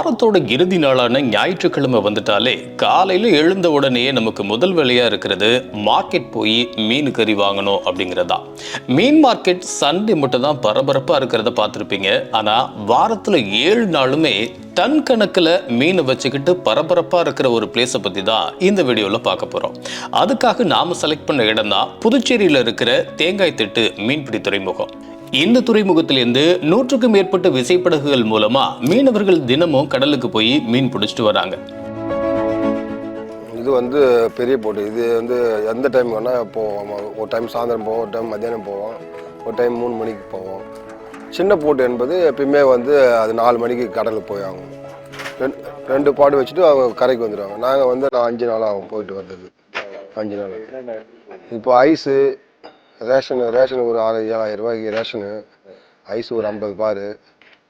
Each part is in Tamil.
வாரத்தோட இறுதி நாளான ஞாயிற்றுக்கிழமை வந்துட்டாலே காலையில் எழுந்த உடனே நமக்கு முதல் வேலையாக இருக்கிறது மார்க்கெட் போய் மீன் கறி வாங்கணும் அப்படிங்கிறதா. மீன் மார்க்கெட் சண்டே மட்டும் தான் பரபரப்பாக இருக்கிறத பார்த்துருப்பீங்க. ஆனால் வாரத்தில் ஏழு நாளுமே டன் கணக்கில் மீனை வச்சுக்கிட்டு பரபரப்பாக இருக்கிற ஒரு பிளேஸை பற்றி தான் இந்த வீடியோவில் பார்க்க போகிறோம் அதுக்காக நாம் செலக்ட் பண்ண இடம் தான் புதுச்சேரியில் இருக்கிற தேங்காய் திட்டு மீன்பிடி துறைமுகம். இந்த துறைமுகத்திலிருந்து நூற்றுக்கும் மேற்பட்ட விசைப்படகுகள் மூலமா மீனவர்கள் தினமும் கடலுக்கு போய் மீன் பிடிச்சிட்டு வராங்க. இது வந்து பெரிய போட்டு. இது வந்து எந்த டைம் வேணால் போவோம். ஒரு டைம் சாயந்தரம் போவோம் ஒரு டைம் மத்தியானம் போவோம் ஒரு டைம் மூணு மணிக்கு போவோம். சின்ன போட்டு என்பது எப்பயுமே வந்து அது நாலு மணிக்கு கடலுக்கு போய் ஆகும். ரெண்டு ரெண்டு பாடு வச்சுட்டு அவங்க கரைக்கு வந்துடுவாங்க நாங்கள் வந்து நான் அஞ்சு நாள் ஆகும் போயிட்டு வர்றதுக்கு. அஞ்சு நாள். இப்போ ஐஸு ரேஷனு ரேஷன் ஒரு ஆறு ஏழாயிரம் ரூபாய்க்கு ரேஷனு. ஐஸ் ஒரு ஐம்பது பார்.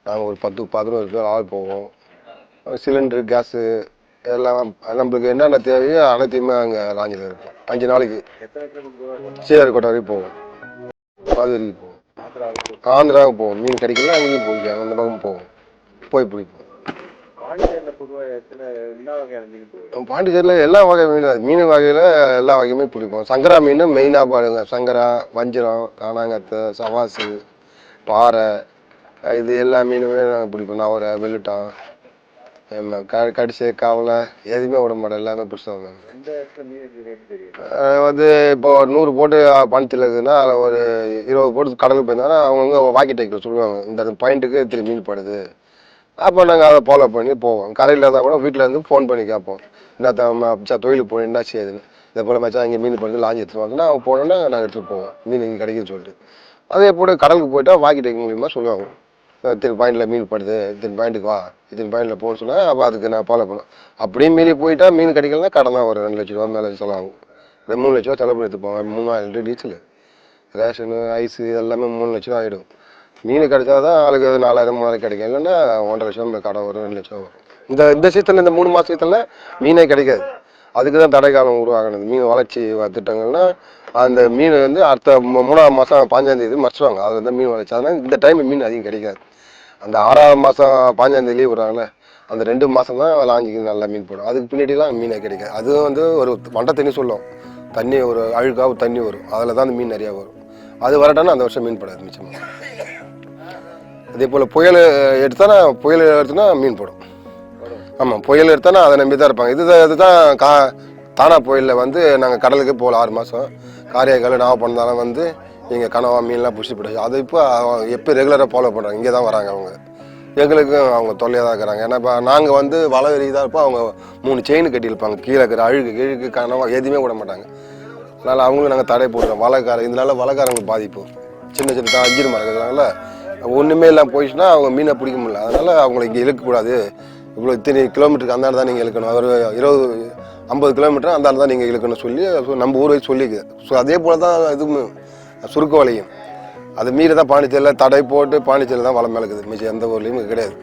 நாங்கள் ஒரு பத்து பதினோரு பேர் ஆள் போவோம். சிலிண்டரு கேஸு எல்லாம் நம்மளுக்கு என்னென்ன தேவையோ அனைத்தையுமே அங்கே லாஞ்சில் இருக்கும். அஞ்சு நாளைக்கு சேருக்கோட்டை வரைக்கும் போவோம். அது வரைக்கும் போவோம். ஆந்திராவுக்கு போவோம். மீன் கிடைக்கல அங்கேயும் போய் அந்த பக்கம் போவோம். போய் பிடிப்போம். பாண்டிச்சேரியில் எல்லா வகை மீன் மீன் வகையில் எல்லா வகையுமே பிடிப்போம். சங்கரா மீன் மெயினாக பாருங்க. சங்கரா வஞ்சிரம் காணாங்கத்தை சவாசு பாறை இது எல்லா மீனுமே நாங்கள் பிடிப்போம். நவரை வெள்ளிட்டம் ஆமா, க கடிசு கவலை எதுவுமே விட மாட்டோம். எல்லாமே பிடிச்சோம் வந்து இப்போ ஒரு நூறு போட்டு பணத்தில் இருக்குதுன்னா அதில் ஒரு இருபது போட்டு கடலுக்கு போயிருந்தாங்கன்னா அவங்கவுங்க வாக்கி டைக்கில் சொல்லுவாங்க. இந்த பாயிண்ட்டுக்கு இத்தனை மீன் படுது. அப்போ நாங்கள் அதை ஃபாலோ பண்ணி போவோம். கரையில் இருந்தால் கூட வீட்டில் இருந்து ஃபோன் பண்ணி கேட்போம். என்ன மச்சா தொழிலுக்கு போய் என்ன செய்யுதுன்னு இதே போல் மச்சா இங்கே மீன் பண்ணி லாஞ்சி எடுத்துட்டு வாங்கன்னா அவங்க போனோன்னா நாங்கள் எடுத்துகிட்டு போவோம். மீன் இங்கே கிடைக்குன்னு சொல்லிட்டு. அதே போல் கடலுக்கு போயிட்டா வாக்கி டைக் மூலியமாக சொல்லுவாங்க. இத்தனை பாயிண்டில் மீன் படுது. இத்தனை பாயிண்ட்டுக்கு வா. இத்தனை பாயிண்டில் போக சொன்னால் அப்போ அதுக்கு நான் ஃபாலோ பண்ணுவேன். அப்படியே மீறி போயிட்டா மீன் கிடைக்கலன்னா கடன் தான் ஒரு ரெண்டு லட்ச ரூபா மேலே செலவாகும். ரெண்டு மூணு லட்ச ரூபா செலவு பண்ணி எடுத்துப்போம் மூணாயிரம் லிட்டர் டீசல். ரேஷனு ஐஸு எல்லாமே மூணு லட்ச ரூபா ஆகிடும் மீன் கிடைச்சா தான் ஆளுக்கு நாலாயிரம் மூணாயிரம் கிடைக்கும். இல்லைன்னா ஒன்றரை லட்சம் கடை வரும் ரெண்டு லட்சம் வரும். இந்த இந்த சீசனில் இந்த மூணு மாதத்துல மீனே கிடைக்காது. அதுக்கு தான் தடை காலம் உருவாகினது மீன் வளர்ச்சி திட்டங்கள்னா அந்த மீன் வந்து அடுத்த மூ- மூணாவது மாதம் பாஞ்சாந்தேதி மறைச்சுவாங்க அது வந்து மீன் வளர்ச்சி. அதனால் இந்த டைம் மீன் அதிகம் கிடைக்காது. அந்த ஆறாவது மாதம் பாஞ்சாந்தேதி விடுறாங்கல்ல அந்த ரெண்டு மாதம் தான் லாஞ்சிக்கு நல்லா மீன் போடும். அதுக்கு பின்னாடிலாம் மீனே கிடைக்காது. அதுவும் வந்து ஒரு மண்டை தண்ணி சொல்லும் தண்ணி ஒரு அழுக்காக தண்ணி வரும். அதில் தான் அந்த மீன் நிறையா வரும். அது வரட்டானா அந்த வருஷம் மீன் படாது மிச்சமாக அதே போல் புயல் எடுத்தானா புயல் எடுத்தோன்னா மீன் போடும். ஆமாம் புயல் எடுத்தானா அதை நம்பி தான் இருப்பாங்க. இது இதுதான் கா தானா புயலில் வந்து நாங்கள் கடலுக்கு போகல ஆறு மாதம் காரியக்கால் நாகப்பட்டினம் வந்து இங்கே கனவா மீன்லாம் பிடிச்சி போடுச்சு அது இப்போ எப்போ ரெகுலராக ஃபாலோ பண்ணுறாங்க இங்கே தான் வராங்க அவங்க. எங்களுக்கும் அவங்க தொல்லையாக தான் இருக்கிறாங்க. ஏன்னா இப்போ நாங்கள் வந்து வலை தான் இருப்போம். அவங்க மூணு செயின் கட்டியிருப்பாங்க கீழே இருக்கிற அழுகு கிழுக்கு கனவா எதுவுமே விட மாட்டாங்க. அதனால் அவங்களும் நாங்கள் தடை போடுறோம். வலைக்கார இதனால வலைக்காரங்களுக்கு பாதிப்பு. சின்ன சின்ன அஞ்சிரு மரம் இருக்கிறதுனால ஒன்றுமே இல்லாமல் போயிடுச்சுன்னா அவங்க மீனை பிடிக்க முடியல. அதனால் அவங்கள இங்கே இழுக்கக்கூடாது. இவ்வளோ இத்தனை கிலோமீட்டருக்கு அந்த தான் நீங்கள் இழுக்கணும். ஒரு இருபது ஐம்பது கிலோமீட்டர் அந்த தான் நீங்கள் இழுக்கணும் சொல்லி ஸோ நம்ம ஊரை சொல்லிக்குது ஸோ அதே போல் தான் இதுவும் சுருக்க வலையும். அது மீறி தான் பாண்டிச்சேரியில் தடை போட்டு பாண்டிச்சேரியில் தான் வளம் மேலக்குது மிச்சம் எந்த ஊர்லேயும் கிடையாது.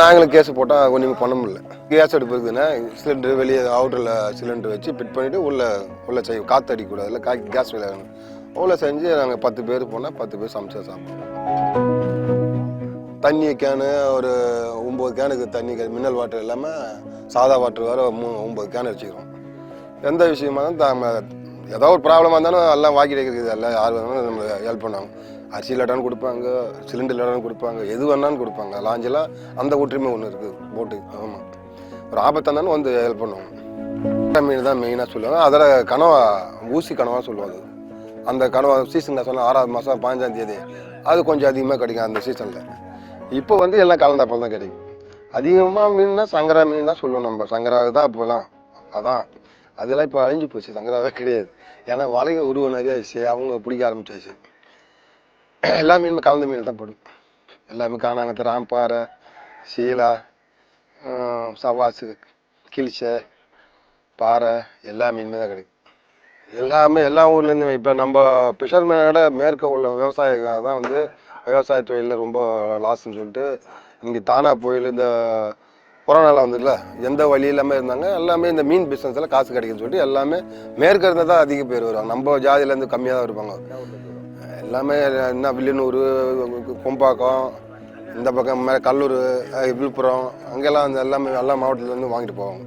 நாங்களும் கேஸ் போட்டால் ஒன்றுமே பண்ண முடியல. கேஸ் அடுப்பு இருக்குதுன்னா சிலிண்டர் வெளியே அவுட்டரில் சிலிண்டர் வச்சு ஃபிட் பண்ணிவிட்டு உள்ளே உள்ளே செய்யும் காற்று அடிக்கக்கூடாது. இல்லை கா கேஸ் விளையாடணும் அவ்வளோ செஞ்சு நாங்கள் பத்து பேர் போனால் பத்து பேர் சமைச்சா சாப்பிடுவோம். தண்ணி கேனு ஒரு ஒம்பது கேனுக்கு தண்ணி மினரல் வாட்டர் இல்லாமல் சாதா வாட்டர் வேறு மூ ஒம்பது கேன் வச்சுக்கிறோம். எந்த விஷயமா இருந்தாலும் தாம- ஏதோ ஒரு ப்ராப்ளமாக இருந்தாலும் எல்லாம் வாக்கி வைக்கிறது எல்லாம் யார் வேணாலும் நம்ம ஹெல்ப் பண்ணுவாங்க அரிசி இல்லாட்டாலும் கொடுப்பாங்க சிலிண்டர் இல்லாட்டாலும் கொடுப்பாங்க எது வேணாலும் கொடுப்பாங்க. லாஞ்செல்லாம் அந்த ஒற்றுமை ஒன்று இருக்குது போட்டு ஆமாம் ஒரு ஆபத்தாக இருந்தாலும் வந்து ஹெல்ப் பண்ணுவாங்க மீன் தான் மெயினாக சொல்லுவாங்க. அதில் கனவா ஊசி கனவாக சொல்லுவாங்க. அந்த கனவா சீசன் சொன்ன ஆறாவது மாதம் பதினஞ்சாம் தேதி அது கொஞ்சம் அதிகமாக கிடைக்கும் அந்த சீசனில் இப்போ வந்து எல்லாம் கலந்தாப்பல் தான் கிடைக்கும். அதிகமாக மீன்னா சங்கரா மீன் தான் சொல்லுவோம் நம்ம. சங்கரா தான் அப்போலாம். அதான். அதெல்லாம் இப்போ அழிஞ்சு போச்சு. சங்கராவே கிடையாது. ஏன்னா வலைய உருவம் நிறைய ஆயிடுச்சு. அவங்க பிடிக்க ஆரம்பிச்சாச்சு. எல்லா மீனும் கலந்த மீன் தான் படும். எல்லாமே காணாங்கத்து ராம்பாறை சீலா சவாசு கிழிச்சை பாறை எல்லா மீனுமே தான் கிடைக்கும். எல்லாமே எல்லா ஊர்லேருந்து இப்போ நம்ம பிஷர்மேனோட மேற்க உள்ள விவசாயிகள் தான் வந்து விவசாய தொழிலில் ரொம்ப லாஸ்ன்னு சொல்லிட்டு இங்கே தானா புயல் இந்த கொரோனாவில் வந்துல எந்த வழி இல்லாமல் இருந்தாங்க எல்லாமே இந்த மீன் பிஸ்னஸில் காசு கிடைக்குன்னு சொல்லிட்டு எல்லாமே மேற்கு இருந்தால் தான் அதிக பேர் வருவாங்க. நம்ம ஜாதியிலேருந்து கம்மியாக தான் இருப்பாங்க. எல்லாமே என்ன வில்லியனூர் கும்பாக்கம் இந்த பக்கம் மேலே கல்லூர் விழுப்புரம் அங்கெல்லாம் அந்த எல்லாமே எல்லா மாவட்டத்துலேருந்து வாங்கிட்டு போவாங்க.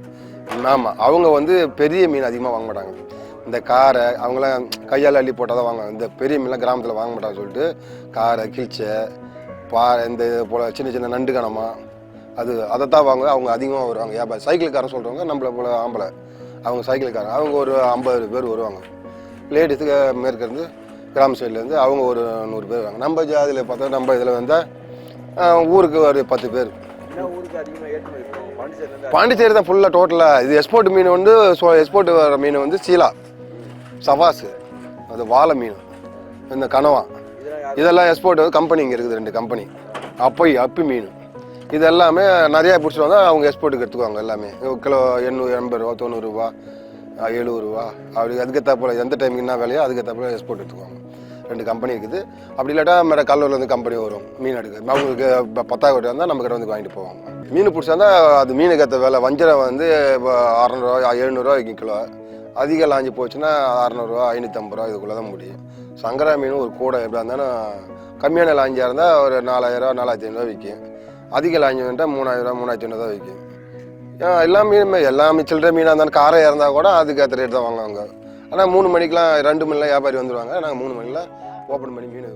ஆமாம் அவங்க வந்து பெரிய மீன் அதிகமாக வாங்க மாட்டாங்க. இந்த காரை அவங்களாம் கையால் அள்ளி போட்டால் தான் வாங்குவாங்க. இந்த பெரிய மீன்லாம் கிராமத்தில் வாங்க மாட்டாங்க சொல்லிட்டு காரை கிழிச்சை பா இந்த இது போல் சின்ன சின்ன நண்டு கணமா அது அதை தான் வாங்க அவங்க அதிகமாக வருவாங்க. வியாபாரம் சைக்கிள்காரன் சொல்கிறவங்க நம்மளை போல ஆம்பளை. அவங்க சைக்கிள்காரன் அவங்க ஒரு ஐம்பது பேர் வருவாங்க. லேடிஸுக்கு மேற்கிருந்து கிராம சைட்லேருந்து அவங்க ஒரு நூறு பேர் வருவாங்க. நம்ம ஜாதியில் பார்த்தா நம்ம இதில் வந்தால் ஊருக்கு ஒரு பத்து பேர். பாண்டிச்சேரி தான் ஃபுல்லாக டோட்டலாக இது எக்ஸ்போர்ட் மீன் வந்து எக்ஸ்போர்ட் வர மீன் வந்து சீலா. சவாஸு அது வாழை மீன். இந்த கனவா. இதெல்லாம் எக்ஸ்போர்ட் வந்து கம்பெனி இங்கே இருக்குது ரெண்டு கம்பெனி அப்பை அப்பி மீன். இது எல்லாமே நிறையா பிடிச்சிட்டு வந்தால் அவங்க எக்ஸ்போர்ட்டுக்கு எடுத்துக்குவாங்க எல்லாமே. கிலோ எண்ணூறு எண்பது ரூபா தொண்ணூறுரூவா எழுபதுரூவா ரூபா. அப்படி போல் எந்த டைமுக்கு என்ன வேலையோ அதுக்கேற்றாப்புல எக்ஸ்போர்ட் எடுத்துக்குவாங்க. ரெண்டு கம்பெனி இருக்குது. அப்படி இல்லாட்டா மேலே கல்லூர்லேருந்து கம்பெனி வரும் மீன் எடுக்க. அவங்களுக்கு ப- பத்தாயிரம் வந்தால் நம்ம கிட்ட வந்து வாங்கிட்டு போவாங்க. மீன் பிடிச்சா அது மீனுக்கு ஏற்ற வேலை. வஞ்சரம் வந்து அறநூறுவா எழுநூறுவா கிலோ. அதிக லாஞ்சி போச்சுன்னா அறநூறுவா ஐநூற்றம்பது ரூபா இதுக்குள்ளே தான் முடியும். சங்கரா மீன் ஒரு கூடை எப்படியா இருந்தாலும் கம்மியான லாஞ்சியாக இருந்தால் ஒரு நாலாயிரம் நாலாயிரத்தி ஐநூறுவா விற்கும். அதிக லாஞ்சி வந்துட்டால் மூணாயிரம் மூணாயிரத்தி ஐநூறுவா விற்கும். எல்லா மீனுமே எல்லா சில்லறை மீனாக இருந்தாலும் காரையாக இருந்தால் கூட அதுக்கேற்ற ரேட் தான் வாங்குவாங்க. ஆனால் மூணு மணிக்கெலாம் ரெண்டு மணிலாம் வியாபாரி வந்துடுவாங்க நாங்கள் மூணு மணிக்கெலாம் ஓப்பன் பண்ணி மீன்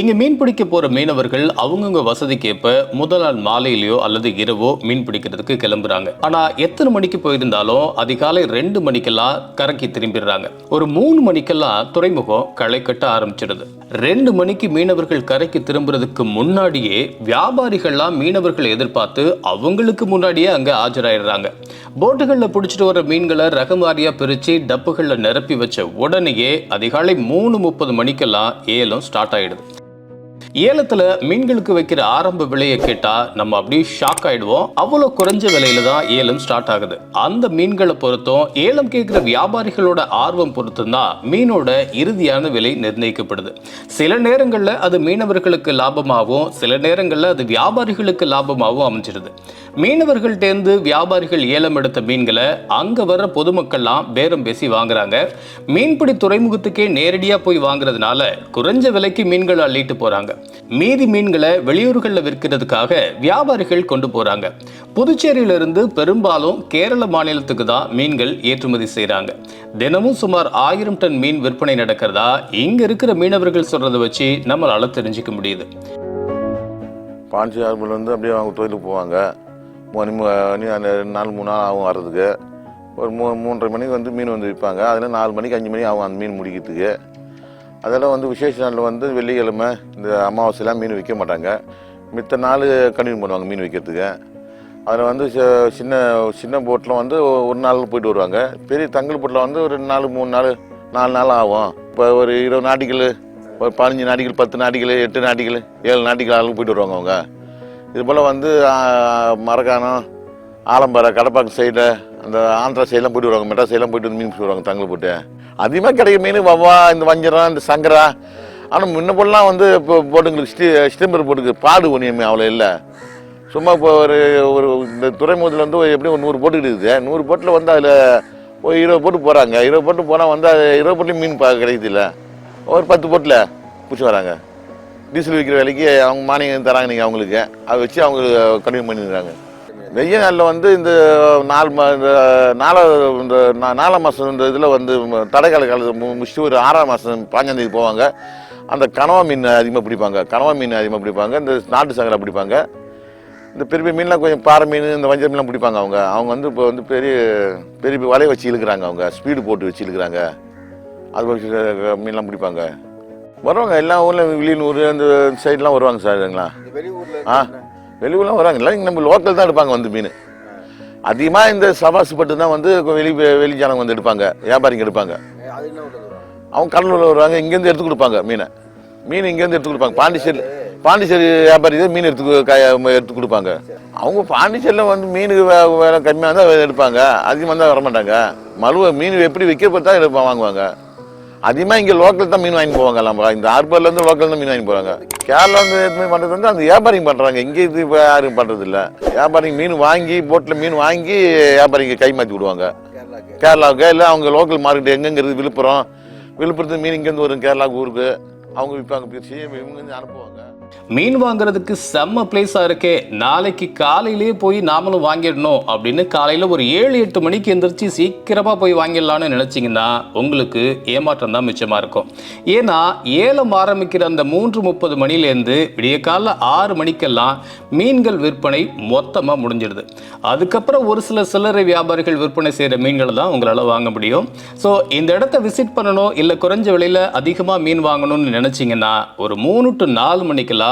இங்கே மீன் பிடிக்க போகிற மீனவர்கள் அவங்கவுங்க வசதிக்கேற்ப முதல் நாள் மாலையிலையோ அல்லது இரவோ மீன் பிடிக்கிறதுக்கு கிளம்புறாங்க. ஆனால் எத்தனை மணிக்கு போயிருந்தாலும் அதிகாலை ரெண்டு மணிக்கெல்லாம் கரைக்கு திரும்பிடுறாங்க. ஒரு மூணு மணிக்கெல்லாம் துறைமுகம் களை கட்ட ஆரம்பிச்சிடுது. ரெண்டு மணிக்கு மீனவர்கள் கரைக்கு திரும்புறதுக்கு முன்னாடியே வியாபாரிகள்லாம் மீனவர்களை எதிர்பார்த்து அவங்களுக்கு முன்னாடியே அங்கே ஆஜராயிடுறாங்க. போட்டுகளில் பிடிச்சிட்டு வர மீன்களை ரகமாரியாக பிரித்து டப்புகளில் நிரப்பி வச்ச உடனேயே அதிகாலை மூணு முப்பது மணிக்கெல்லாம் ஏலம் ஸ்டார்ட் ஆகிடுது ஏலத்துல மீன்களுக்கு வைக்கிற ஆரம்ப விலையை கேட்டா நம்ம அப்படியே ஷாக் ஆயிடுவோம். அவ்வளவு குறைஞ்ச விலையில தான் ஏலம் ஸ்டார்ட் ஆகுது. அந்த மீன்களை பொறுத்தும் ஏலம் கேட்கிற வியாபாரிகளோட ஆர்வம் பொறுத்தும் தான் மீனோட இறுதியான விலை நிர்ணயிக்கப்படுது. சில நேரங்கள்ல அது மீனவர்களுக்கு லாபமாகவும் சில நேரங்கள்ல அது வியாபாரிகளுக்கு லாபமாகவும் அமைஞ்சிருது. மீனவர்கள்டேந்து வியாபாரிகள் ஏலம் எடுத்த மீன்களை அங்க வர்ற பொதுமக்கள்லாம் பேரம் பேசி வாங்குறாங்க. மீன்பிடி துறைமுகத்துக்கே நேரடியா போய் வாங்குறதுனால குறைஞ்ச விலைக்கு மீன்களை அள்ளிட்டு போறாங்க. மீதி மீன்களை வெளியூர்களில் விற்கிறதுக்காக வியாபாரிகள் கொண்டு போகிறாங்க புதுச்சேரியிலிருந்து பெரும்பாலும் கேரள மாநிலத்துக்கு தான் மீன்கள் ஏற்றுமதி செய்கிறாங்க தினமும் சுமார் ஆயிரம் டன் மீன் விற்பனை நடக்கிறதா இங்கே இருக்கிற மீனவர்கள் சொல்கிறத வச்சு நம்மளால் தெரிஞ்சுக்க முடியுது. பாஞ்சி ஆர்மிலேருந்து அப்படியே அவங்க தொழிலுக்கு போவாங்க. மணி ரெண்டு நாள் மூணு நாள் ஆகும் வர்றதுக்கு. ஒரு மூ மூன்றரை மணிக்கு வந்து மீன் வந்து விற்பாங்க. அதில் நாலு மணிக்கு அஞ்சு மணி ஆகும் அந்த மீன் முடிக்கிறதுக்கு. அதெல்லாம் வந்து விசேஷ நாளில் வந்து வெள்ளிக்கிழமை இந்த அமாவாசையெல்லாம் மீன் விற்க மாட்டாங்க. மித்த நாள் கண்டினியூ பண்ணுவாங்க மீன் விற்கிறதுக்கு அதில் வந்து சின்ன சின்ன போட்டில் வந்து ஒரு நாள் போயிட்டு வருவாங்க. பெரிய தங்கல் போட்டில் வந்து ஒரு ரெண்டு நாள் மூணு நாள் நாலு நாள் ஆகும். இப்போ ஒரு இருபது நாட்டிகள் ஒரு பதினஞ்சு நாட்டிகள் பத்து நாட்டிகள் எட்டு நாட்டிகள் ஏழு நாட்டிகள் ஆளுங்க போயிட்டு வருவாங்க அவங்க. இது போல் வந்து மரக்கானம் ஆலம்பரம் கடப்பாக்கு கடப்பாக்கம் சைடில் அந்த ஆந்திரா சைடெலாம் போயிட்டு வருவாங்க. மெட்ரா சைடெலாம் போயிட்டு வந்து மீன் பிடிச்சி வருவாங்க தங்கல் போட்டு. அதிகமாக கிடைக்கும் மீன் வவ்வா இந்த வஞ்சரம் இந்த சங்கரா. ஆனால் முன்ன போலாம் வந்து இப்போ போட்டுங்களுக்கு ஸ்டீ ஸ்டீம்பர் போட்டுக்கு பாடு ஒன்றுமே அவ்வளோ இல்லை. சும்மா இப்போ ஒரு ஒரு இந்த துறைமுகத்தில் வந்து எப்படியும் ஒரு நூறு போட்டு இருக்குது. நூறு போட்டில் வந்து அதில் ஒரு இருபது போட்டு போகிறாங்க இருபது போட்டு போனால் வந்து அது இருபது போட்டுலையும் மீன் பா கிடைக்குது இல்லை. ஒரு பத்து போட்டில் பிடிச்சி வராங்க. டீசல் விற்கிற விலைக்கு அவங்க மானியம் தராங்க நீங்கள் அவங்களுக்கு. அதை வச்சு அவங்க கண்டினியூ பண்ணிடுறாங்க. வெய்ய நாளில் வந்து இந்த நாலு மா இந்த நாலாவது இந்த நா- நாலாம் மாதம் இந்த இதில் வந்து தடைக்கால காலத்தை மு- முடிச்சுட்டு ஒரு ஆறாம் மாதம் பாஞ்சாந்தேதி போவாங்க. அந்த கனவா மீன் அதிகமாக பிடிப்பாங்க. கனவா மீன் அதிகமாக பிடிப்பாங்க. இந்த நாட்டு சங்கரா பிடிப்பாங்க. இந்த பெரிய பெரிய மீன்லாம் கொஞ்சம் பாறை மீன் இந்த வஞ்சர மீன்லாம் பிடிப்பாங்க அவங்க. அவங்க வந்து இப்போ வந்து பெரிய பெரிய வலையை வச்சு இழுக்கிறாங்க அவங்க. ஸ்பீடு போட்டு வச்சு இழுக்கிறாங்க. அது மீன்லாம் பிடிப்பாங்க. வருவாங்க. எல்லா ஊரில் வில்லியனூர் அந்த சைட்லாம் வருவாங்க சார் இதுங்களா ஆ? வெளியூர்லாம் வராங்க. இல்லை நம்ம லோக்கல் தான் எடுப்பாங்க வந்து மீன். அதிகமாக இந்த சபாசு பட்டு தான் வந்து வெளி வெளி ஜனங்க வந்து எடுப்பாங்க. வியாபாரிங்க எடுப்பாங்க. அவங்க கடலூர்ல வருவாங்க. இங்கேருந்து எடுத்து கொடுப்பாங்க மீனை. மீன் இங்கேருந்து எடுத்து கொடுப்பாங்க. பாண்டிச்சேரி பாண்டிச்சேரி வியாபாரி தான் மீன் எடுத்து எடுத்து கொடுப்பாங்க. அவங்க பாண்டிச்சேரியில் வந்து மீனுக்கு வே- வேலை கம்மியாக தான் எடுப்பாங்க. அதிகமாக தான் வரமாட்டாங்க. மலுவை மீன் எப்படி விற்கிறப்ப தான் எடுப்பா வாங்குவாங்க. அதிகமாக இங்கே லோக்கல் தான் மீன் வாங்கி போவாங்க நம்ம இந்த ஹார்பர்லேருந்து லோக்கல் தான் மீன் வாங்கி போகிறாங்க கேரளா வந்து எதுவுமே பண்ணுறது வந்து அந்த வியாபாரிங்க பண்ணுறாங்க இங்கே இது இப்போ யாரும் பண்ணுறது இல்லை. வியாபாரிங்க மீன் வாங்கி போட்டில் மீன் வாங்கி வியாபாரிங்க கை மாற்றி விடுவாங்க. கேரளாவுக்கு? இல்லை அவங்க லோக்கல் மார்க்கெட் எங்கெங்கிறது விழுப்புரம். விழுப்புரத்து மீன் இங்கேருந்து வரும் கேரளாவுக்கு ஊருக்கு. அவங்க விற்பாங்க பிரிச்சு இவங்க அனுப்புவாங்க. மீன் வாங்குறதுக்கு செம்ம பிளேஸாக இருக்கே. நாளைக்கு காலையிலேயே போய் நாமளும் வாங்கிடணும் அப்படின்னு காலையில் ஒரு ஏழு எட்டு மணிக்கு எந்திரிச்சு சீக்கிரமாக போய் வாங்கிடலான்னு நினச்சிங்கன்னா உங்களுக்கு ஏமாற்றம் தான் மிச்சமாக இருக்கும். ஏன்னா ஏலம் ஆரம்பிக்கிற அந்த மூன்று முப்பது மணிலேருந்து விடிய காலைல ஆறு மணிக்கெல்லாம் மீன்கள் விற்பனை மொத்தமாக முடிஞ்சிடுது. அதுக்கப்புறம் ஒரு சில சில்லறை வியாபாரிகள் விற்பனை செய்கிற மீன்களை தான் உங்களால் வாங்க முடியும். ஸோ இந்த இடத்த விசிட் பண்ணணும் இல்லை குறைஞ்ச விலையில் அதிகமாக மீன் வாங்கணும்னு நினச்சிங்கன்னா ஒரு மூணு டு நாலு மணிக்கெல்லாம்